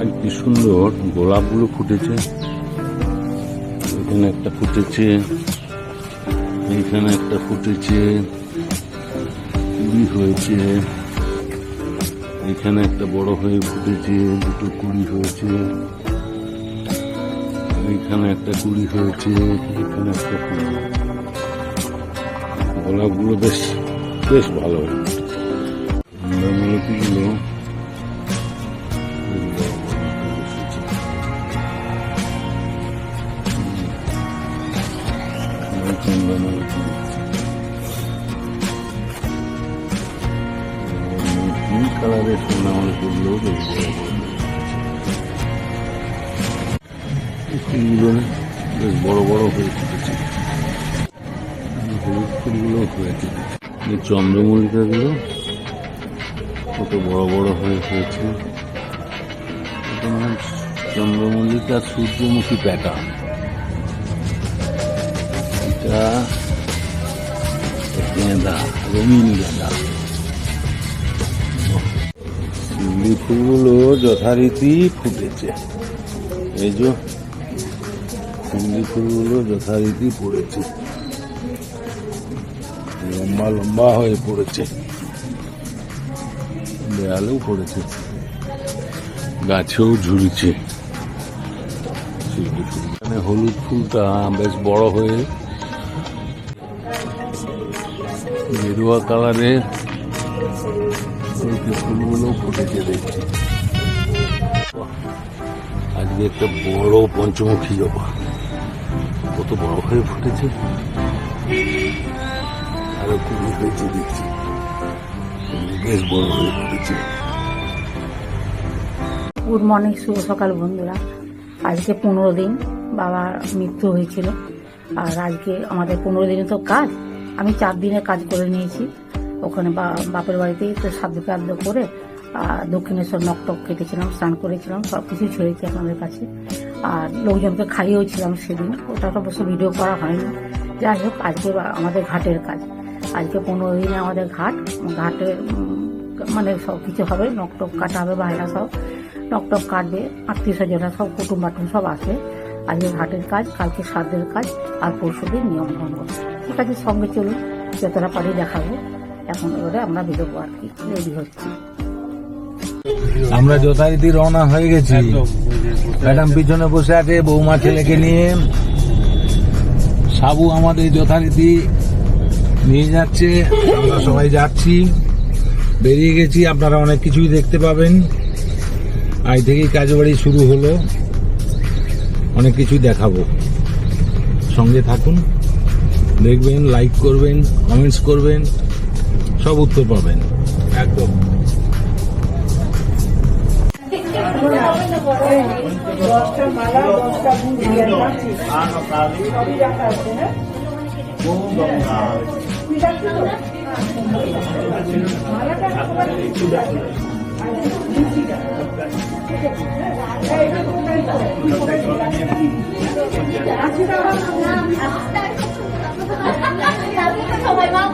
আর কি সুন্দর। গোলাপগুলো ফুটেছে। এখানে একটা ফুটেছে। এখানে একটা ফুটেছে। কুড়ি হয়েছে। এখানে একটা বড় হয়ে ফুটেছে। দুটো কুড়ি হয়েছে। এখানে একটা কুড়ি হয়েছে। এখানে একটা কুড়ি গোলাপগুলো বেশ বেশ ভালো হয়ে পিঙ্ক কালারের বড় বড় ফুলগুলো বেশ বড় বড় হয়ে ফুলগুলো চন্দ্রমল্লিকাগুলো কত বড় বড় হয়ে হয়েছে। এটা চন্দ্রমল্লিকা সূর্যমুখী প্যাটার্ন এটা গেঁদা রঙিন গেঁদা ফুলগুলো যথারীতি ফুটেছে। এই যে শিউলি ফুলগুলো যথারীতি পড়েছে। লম্বা লম্বা হয়ে পড়েছে। দেয়ালেও পড়েছে। গাছেও ঝুলছে। হলুদ ফুলটা বেশ বড় হয়ে গেরুয়া কালারের ফুলগুলো ফুটেছে দেখছি আজকে একটা বড় পঞ্চমুখী জবা। কত বড় হয়ে ফুটেছে। আরও কুড়ি হয়েছে দেখছি। বেশ বড় হয়ে ফুটেছে। গুড মর্নিং শুভ সকাল বন্ধুরা। আজকে পনেরো দিন বাবার মৃত্যু হয়েছিল। আর আজকে আমাদের পনেরো দিনে তো কাজ। আমি চার দিনের কাজ করে নিয়েছি। ওখানে বাপের বাড়িতেই তো সাধ্য কাদ্য করে দক্ষিণেশ্বর নকটক কেটেছিলাম, স্নান করেছিলাম সব কিছু ছেড়েছি আপনাদের কাছে। আর লোকজনকে খাইয়েওছিলাম সেদিন। ওটা তো অবশ্য ভিডিও করা হয়নি। যাই হোক, আজকে আমাদের ঘাটের কাজ। আজকে পনেরো দিনে আমাদের ঘাট, ঘাটে মানে সব কিছু হবে নকটক কাটা হবে বাইরা সব। টকটক কাটবে, আত্মীয় স্বজনরা সব কুটুম বাটুম সব আসবে। আজকে ঘাটের কাজ, কালকে সাদের কাজ, আর পরশু দিন নিয়ম ভঙ্গ। ঠিক আছে সঙ্গে চলুন যতটা পারি দেখাবো। এখন এবারে আমরা বেরোবো আর কি রেডি হচ্ছি। আমরা যথারীতি রওনা হয়ে গেছি। ম্যাডাম পিছনে বসে আছে বৌমা ছেলেকে নিয়ে। সাবু আমাদের যথারীতি নিয়ে যাচ্ছে। আমরা সবাই যাচ্ছি। বেরিয়ে গেছি আপনারা অনেক কিছুই দেখতে পাবেন। আজ থেকেই কাজ বাড়ি শুরু হলো। অনেক কিছুই দেখাবো। সঙ্গে থাকুন। দেখবেন লাইক করবেন কমেন্টস করবেন সব উত্তর পাবেন। একদম।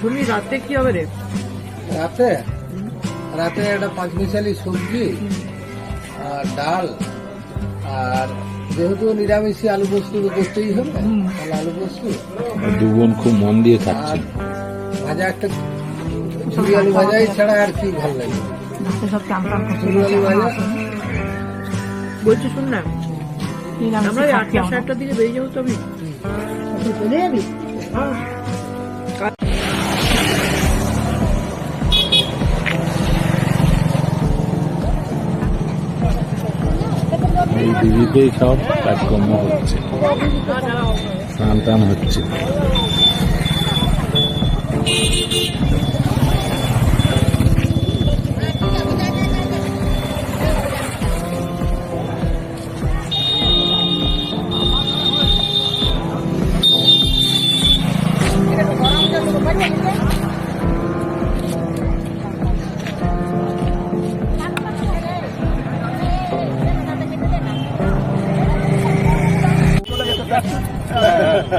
শুনি রাতে কি হবে রে? রাতে? রাতে একটা পাঁচ মিশালি সবজি আর ডাল আর যেহেতু নিরামিষই আলু পোস্ত তো করতেই হবে তাহলে আলু পোস্ত। আর দু বোন খুব মন দিয়ে আর খাচ্ছে ভাজা একটা ঝুড়ি আলু ভাজাই ছাড়া আর কি ভালো লাগে। ঝুড়ি আলু ভাজা। বলছি শুন না আমরা আটটা। সাতটার দিকে বেরিয়ে যাব তো আমি চলে যাবি? এই দিদিতেই সব কাজকর্ম হচ্ছে। স্নান টান হচ্ছে।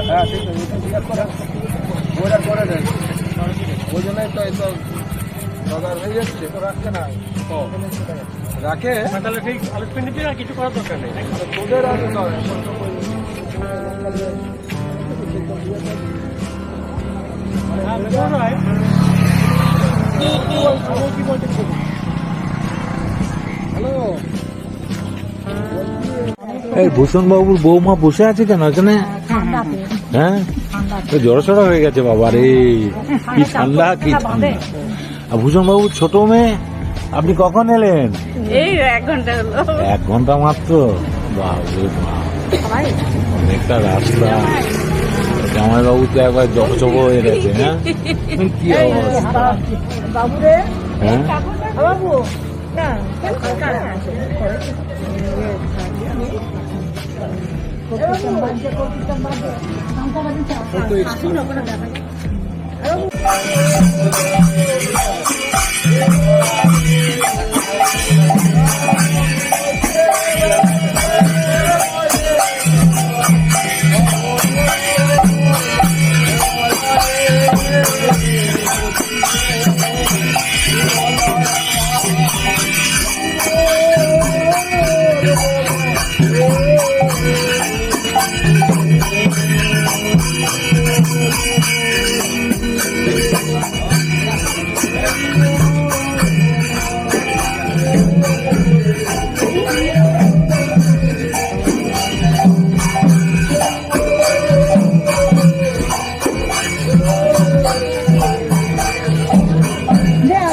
হ্যাঁ ঠিক আছে জিজ্ঞাসা করে ওটা করে দেন ওই জন্যই তো এত বাজার হয়ে যাচ্ছে তো রাখছে না রাখে তাহলে ঠিক আলোচনা নিতে আর কিছু করার দরকার নেই তোদের আগে নয় হ্যালো এই ভূষণ বাবুর বৌমা বসে আছে কেন এখানে? হ্যাঁ? জড়সড় হয়ে গেছে বাবা রে। কি ঠান্ডা কি ঠান্ডা। আর ভূষণ বাবু ছোট মেয়ে আপনি কখন এলেন? এই এক ঘণ্টা হলো। এক ঘণ্টা মাত্র? বাবরে অনেকটা রাস্তা। জামাই বাবু তো একবার জপচপ হয়ে গেছে হ্যাঁ কি অবস্থা? Thank you.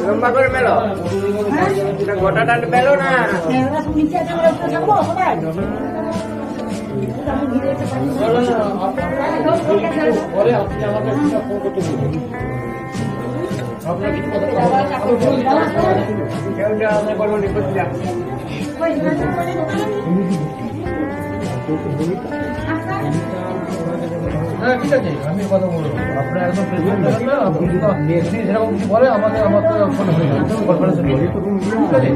লম্বা করে মেলো এটা গোটা ডাল মেলো না পরে আপনি আমাকে ফোন করতে বলুন আপনার কিছু কথা কেউ আমাকে বলব নিখোঁজ হ্যাঁ ঠিক আছে আমি কথা বলব। আপনার একদম প্রেসিডেন্ট হবেন না আপনি সেরকম কিছু বলে আমাকে আমার তো ফোনে হয়ে যাবে। কনফারেন্সে ঠিক আছে?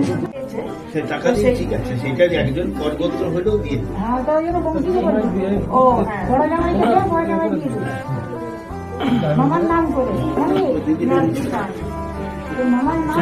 সে টাকা দিয়ে ঠিক আছে সেটা একজন করগোত্র হলেও দিয়ে কি মামার নাম করে মামার নাম